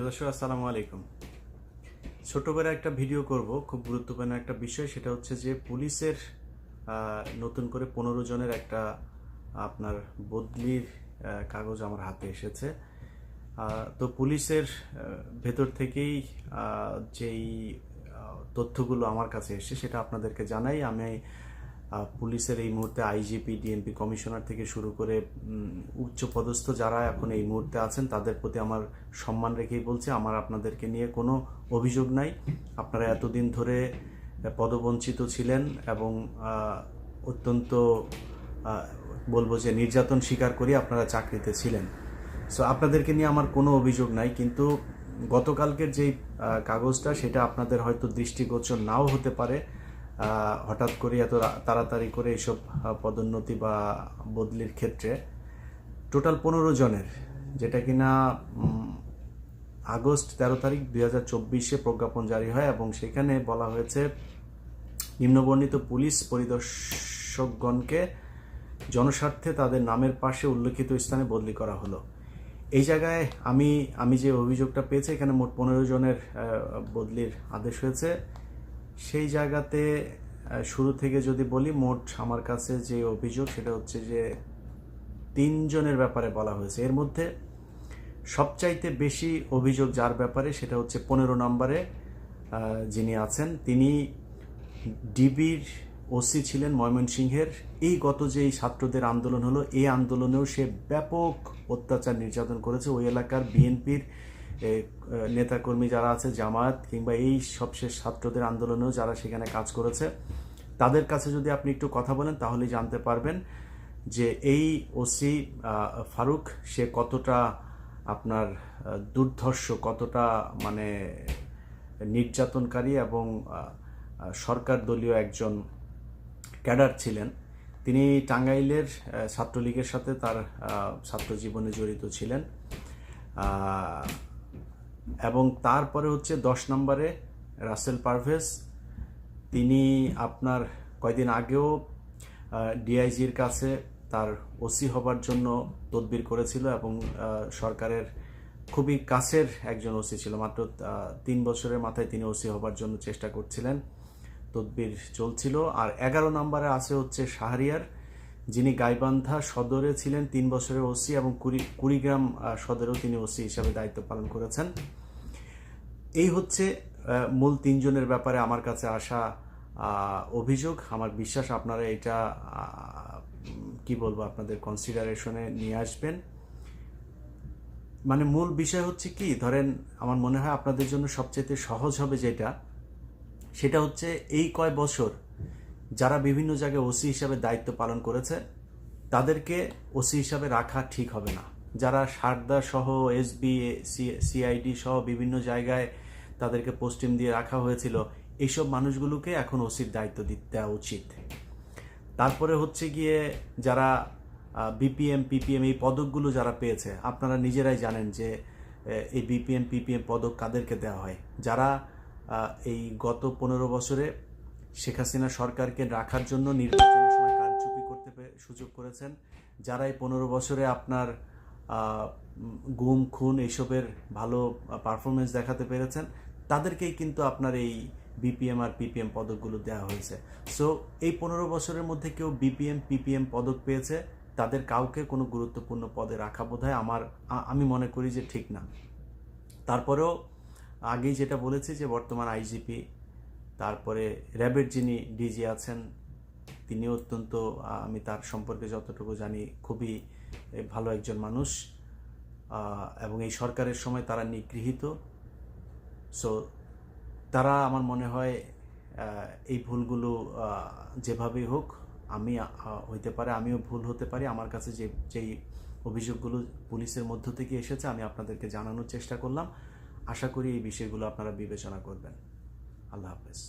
দর্শক, আসসালামু আলাইকুম। ছোট করে একটা ভিডিও করব, খুব গুরুত্বপূর্ণ একটা বিষয়, সেটা হচ্ছে যে পুলিশের নতুন করে পনেরো জনের একটা, আপনার বদলির কাগজ আমার হাতে এসেছে। তো পুলিশের ভেতর থেকেই যেই তথ্যগুলো আমার কাছে এসেছে, সেটা আপনাদেরকে জানাই। আমি পুলিশের এই মুহূর্তে আইজিপি, ডিএমপি কমিশনার থেকে শুরু করে উচ্চ পদস্থ যারা এখন এই মুহূর্তে আছেন, তাদের প্রতি আমার সম্মান রেখেই বলছি। আমার আপনাদেরকে নিয়ে কোনো অভিযোগ নাই। আপনারা এতদিন ধরে পদবঞ্চিত ছিলেন এবং অত্যন্ত বলব যে নির্যাতন স্বীকার করি আপনারা চাকরিতে ছিলেন। সো আপনাদেরকে নিয়ে আমার কোনো অভিযোগ নাই, কিন্তু গতকালকের যেই কাগজটা, সেটা আপনাদের হয়তো দৃষ্টিগোচর নাও হতে পারে। হঠাৎ করে এত তাড়াতাড়ি করে এইসব আহ, পদোন্নতি বা বদলির ক্ষেত্রে টোটাল পনেরো জনের যেটা কিনা আগস্ট তেরো তারিখ দুই হাজার চব্বিশে প্রজ্ঞাপন জারি হয় এবং সেখানে বলা হয়েছে নিম্নবর্ণিত পুলিশ পরিদর্শকগণকে জনস্বার্থে তাদের নামের পাশে উল্লেখিত স্থানে বদলি করা হলো। এই জায়গায় আমি আমি যে অভিযোগটা পেয়েছি এখানে মোট পনেরো জনের বদলির আদেশ হয়েছে। সেই জায়গাতে শুরু থেকে যদি বলি, মোট আমার কাছে যে অভিযোগ, সেটা হচ্ছে যে তিনজনের ব্যাপারে বলা হয়েছে। এর মধ্যে সবচাইতে বেশি অভিযোগ যার ব্যাপারে, সেটা হচ্ছে পনেরো নম্বরে যিনি আছেন, তিনি ডিবির ওসি ছিলেন ময়মনসিংহের। এই গত যে এই ছাত্রদের আন্দোলন হলো, এই আন্দোলনেও সে ব্যাপক অত্যাচার নির্যাতন করেছে। ওই এলাকার বিএনপির নেতাকর্মী যারা আছে জামায়াত কিংবা এই সবশেষ ছাত্রদের আন্দোলনেও যারা সেখানে কাজ করেছে তাদের কাছে যদি আপনি একটু কথা বলেন তাহলে জানতে পারবেন যে এই ওসি ফারুক সে কতটা আপনার দুর্ধর্ষ কতটা মানে নির্যাতনকারী এবং সরকার দলীয় একজন ক্যাডার ছিলেন। তিনি টাঙ্গাইলের ছাত্রলীগের সাথে তার আহ, ছাত্র জীবনে জড়িত ছিলেন। এবং তারপরে হচ্ছে দশ নম্বরে রাসেল পারভেজ। তিনি আপনার কয়দিন আগেও ডিআইজির কাছে তার ওসি হবার জন্য তদবির করেছিল এবং সরকারের খুবই কাছের একজন ওসি ছিল। মাত্র তিন বছরের মাথায় তিনি ওসি হবার জন্য চেষ্টা করছিলেন। তদবির চলছিল। আর এগারো নম্বরে আছে হচ্ছে শাহরিয়ার। যিনি গাইবান্ধা সদরে ছিলেন তিন বছরের ওসি এবং কুড়ি কুড়িগ্রাম সদরেও তিনি ওসি হিসাবে দায়িত্ব পালন করেছেন। এই হচ্ছে মূল তিনজনের ব্যাপারে আমার কাছে আসা অভিযোগ। আমার বিশ্বাস আপনারা এটা কি বলব, আপনাদের কনসিডারেশনে নিয়ে আসবেন। মানে মূল বিষয় হচ্ছে কি, ধরেন আমার মনে হয় আপনাদের জন্য সবচেয়ে সহজ হবে যেটা, সেটা হচ্ছে এই কয় বছর যারা বিভিন্ন জায়গায় ওসি হিসাবে দায়িত্ব পালন করেছে, তাদেরকে ওসি হিসাবে রাখা ঠিক হবে না। যারা সারদা সহ এসবি সিআইডি সহ বিভিন্ন জায়গায় তাদেরকে পোস্টিং দিয়ে রাখা হয়েছিল এইসব মানুষগুলোকে এখন ওসির দায়িত্ব দিতে দেওয়া উচিত। তারপরে হচ্ছে গিয়ে যারা বিপিএম, পিপিএম এই পদকগুলো যারা পেয়েছে, আপনারা নিজেরাই জানেন যে এই বিপিএম, পিপিএম পদক কাদেরকে দেওয়া হয়? যারা এই গত পনেরো বছরে শেখ হাসিনা সরকারকে রাখার জন্য নির্বাচনের সময় কারচুপি করতে সুযোগ করেছেন। যারা এই পনেরো বছরে আপনার গুম খুন এইসবের ভালো পারফরমেন্স দেখাতে পেরেছেন, তাদেরকেই কিন্তু আপনার এই বিপিএম আর পিপিএম পদকগুলো দেওয়া হয়েছে। সো এই পনেরো বছরের মধ্যে কেউ বিপিএম পিপিএম পদক পেয়েছে, তাদের কাউকে কোনো গুরুত্বপূর্ণ পদে রাখা বোধ আমার আমি মনে করি যে ঠিক না। তারপরেও আগেই যেটা বলেছি যে বর্তমান আইজিপি তারপরে র্যাবের যিনি ডিজি আছেন, তিনি অত্যন্ত, আমি তার সম্পর্কে যতটুকু জানি, খুবই ভালো একজন মানুষ এবং এই সরকারের সময় তারা নিগৃহীত। সো তারা আমার মনে হয় এই ভুলগুলো যেভাবেই হোক, আমি হইতে পারে, আমিও ভুল হতে পারি। আমার কাছে যে, যেই অভিযোগগুলো পুলিশের মধ্য থেকে এসেছে, আমি আপনাদেরকে জানানোর চেষ্টা করলাম। আশা করি এই বিষয়গুলো আপনারা বিবেচনা করবেন। আল্লাহ হাফেজ